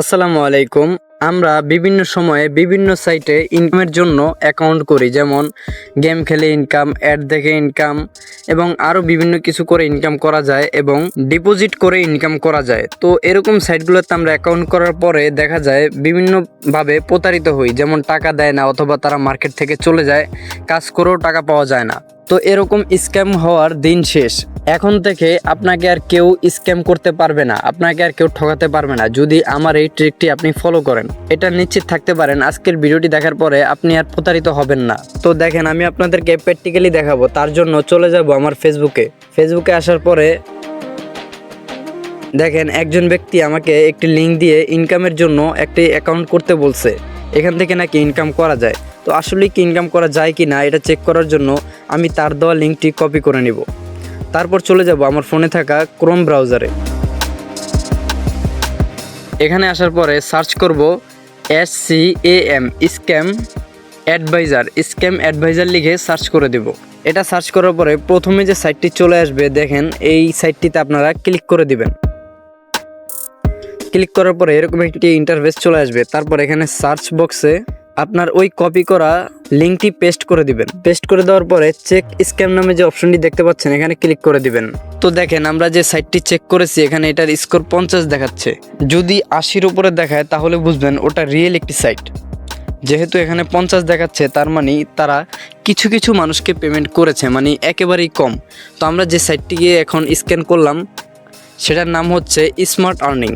আসসালামু আলাইকুম। আমরা বিভিন্ন সময়ে বিভিন্ন সাইটে ইনকামের জন্য অ্যাকাউন্ট করি, যেমন গেম খেলে ইনকাম অ্যাড দেখে ইনকাম এবং আরও বিভিন্ন কিছু করে ইনকাম করা যায় এবং ডিপোজিট করে ইনকাম করা যায়। তো এরকম সাইটগুলোতে আমরা অ্যাকাউন্ট করার পরে দেখা যায় বিভিন্নভাবে প্রতারিত হই, যেমন টাকা দেয় না অথবা তারা মার্কেট থেকে চলে যায়, কাজ করেও টাকা পাওয়া যায় না। তো এরকম স্ক্যাম হওয়ার দিন শেষ। এখন থেকে আপনাকে আর কেউ স্ক্যাম করতে পারবে না, আপনাকে আর কেউ ঠকাতে পারবে না। যদি আমার এই ট্রিকটি আপনি ফলো করেন, এটা নিশ্চিত থাকতে পারেন, আজকের ভিডিওটি দেখার পরে আপনি আর প্রতারিত হবেন না। তো দেখেন, আমি আপনাদেরকে প্র্যাকটিক্যালি দেখাবো, তার জন্য চলে যাব আমার ফেসবুকে ফেসবুকে আসার পরে দেখেন, একজন ব্যক্তি আমাকে একটি লিঙ্ক দিয়ে ইনকামের জন্য একটি অ্যাকাউন্ট করতে বলছে। এখান থেকে নাকি ইনকাম করা যায়। তো আসলে কি ইনকাম করা যায় কি না, এটা চেক করার জন্য আমি তার দেওয়া লিঙ্কটি কপি করে নিব। তারপর চলে যাব আমার ফোনে থাকা ক্রোম ব্রাউজারে। এখানে আসার পরে সার্চ করব S C A M, scam adviser. Scam adviser লিখে সার্চ করে দেব। এটা সার্চ করার পরে প্রথমে যে সাইটটি চলে আসবে, দেখেন এই সাইটটিতে আপনারা ক্লিক করে দিবেন। ক্লিক করার পরে এরকম একটি ইন্টারফেস চলে আসবে। তারপর এখানে সার্চ বক্সে আপনার ওই কপি করা লিঙ্কটি পেস্ট করে দিবেন। পেস্ট করে দেওয়ার পরে চেক স্ক্যাম নামে যে অপশনটি দেখতে পাচ্ছেন, এখানে ক্লিক করে দিবেন। তো দেখেন, আমরা যে সাইটটি চেক করেছি, এখানে এটার স্কোর পঞ্চাশ দেখাচ্ছে। যদি আশির উপরে দেখায়, তাহলে বুঝবেন ওটা রিয়েল একটি সাইট যেহেতু এখানে পঞ্চাশ দেখাচ্ছে, তার মানে তারা কিছু কিছু মানুষকে পেমেন্ট করেছে মানে একেবারেই কম। তো আমরা যে সাইটটিকে এখন স্ক্যান করলাম, সেটার নাম হচ্ছে স্মার্ট আর্নিং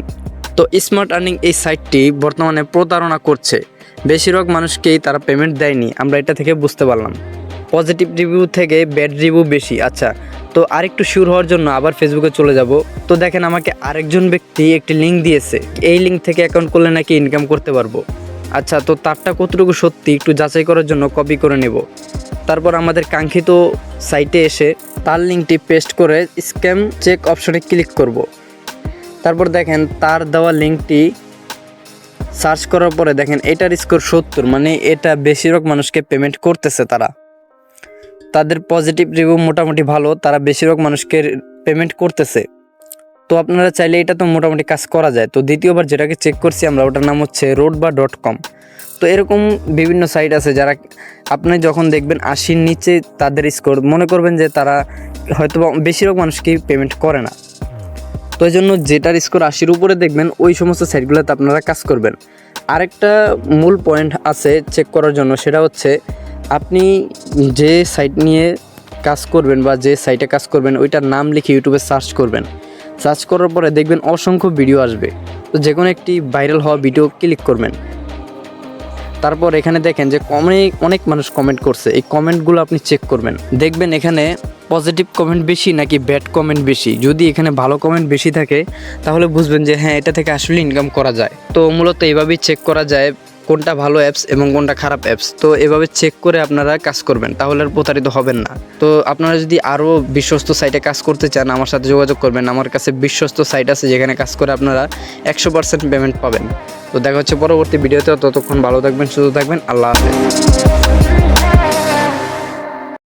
তো স্মার্ট আর্নিং এই সাইটটি বর্তমানে প্রতারণা করছে। বেশিরভাগ মানুষকেই তারা পেমেন্ট দেয়নি, আমরা এটা থেকে বুঝতে পারলাম। পজিটিভ রিভিউ থেকে ব্যাড রিভিউ বেশি আচ্ছা তো আরেকটু শিওর হওয়ার জন্য আবার ফেসবুকে চলে যাব। তো দেখেন আমাকে আরেকজন ব্যক্তি একটি লিঙ্ক দিয়েছে, এই লিঙ্ক থেকে অ্যাকাউন্ট করলে নাকি ইনকাম করতে পারব। আচ্ছা তো তারটা কতটুকু সত্যি, একটু যাচাই করার জন্য কপি করে নেব। তারপর আমাদের কাঙ্ক্ষিত সাইটে এসে তার লিঙ্কটি পেস্ট করে স্ক্যাম চেক অপশনে ক্লিক করব। তারপর দেখেন, তার দেওয়া লিঙ্কটি সার্চ করার পরে দেখেন এটার স্কোর সত্তর মানে এটা বেশিরভাগ মানুষকে পেমেন্ট করতেছে তারা। তাদের পজিটিভ রিভিউ মোটামুটি ভালো, তারা বেশিরভাগ মানুষকে পেমেন্ট করতেছে। তো আপনারা চাইলে এটা তো মোটামুটি কাজ করা যায়। তো দ্বিতীয়বার যেটাকে চেক করছি আমরা, ওটার নাম হচ্ছে রোড বা ডট কম তো এরকম বিভিন্ন সাইট আছে যারা আপনি যখন দেখবেন আশির নিচে তাদের স্কোর মনে করবেন যে তারা হয়তো বেশিরভাগ মানুষকেই পেমেন্ট করে না। তো এই জন্য যেটার স্কোর আশির উপরে দেখবেন, ওই সমস্ত সাইটগুলোতে আপনারা কাজ করবেন। আরেকটা মূল পয়েন্ট আছে চেক করার জন্য, সেটা হচ্ছে আপনি যে সাইট নিয়ে কাজ করবেন বা যে সাইটে কাজ করবেন, ওইটার নাম লিখে ইউটিউবে সার্চ করবেন। সার্চ করার পরে দেখবেন অসংখ্য ভিডিও আসবে। তো যে কোনো একটি ভাইরাল হওয়া ভিডিও ক্লিক করবেন। তারপর এখানে দেখেন যে কমে অনেক মানুষ কমেন্ট করছে। এই কমেন্টগুলো আপনি চেক করবেন। দেখবেন এখানে পজিটিভ কমেন্ট বেশি নাকি ব্যাড কমেন্ট বেশি? যদি এখানে ভালো কমেন্ট বেশি থাকে, তাহলে বুঝবেন যে হ্যাঁ এটা থেকে আসলে ইনকাম করা যায়। তো মূলত এইভাবেই চেক করা যায়, কোনটা ভালো অ্যাপস এবং কোনটা খারাপ অ্যাপস তো এভাবে চেক করে আপনারা কাজ করবেন, তাহলে আর প্রতারিত হবেন না। তো আপনারা যদি আরও বিশ্বস্ত সাইটে কাজ করতে চান, আমার সাথে যোগাযোগ করবেন। আমার কাছে বিশ্বস্ত সাইট আছে যেখানে কাজ করে আপনারা একশো পার্সেন্ট পেমেন্ট পাবেন। তো দেখা হচ্ছে পরবর্তী ভিডিওতে ততক্ষণ ভালো থাকবেন সুস্থ থাকবেন আল্লাহ হাফেজ।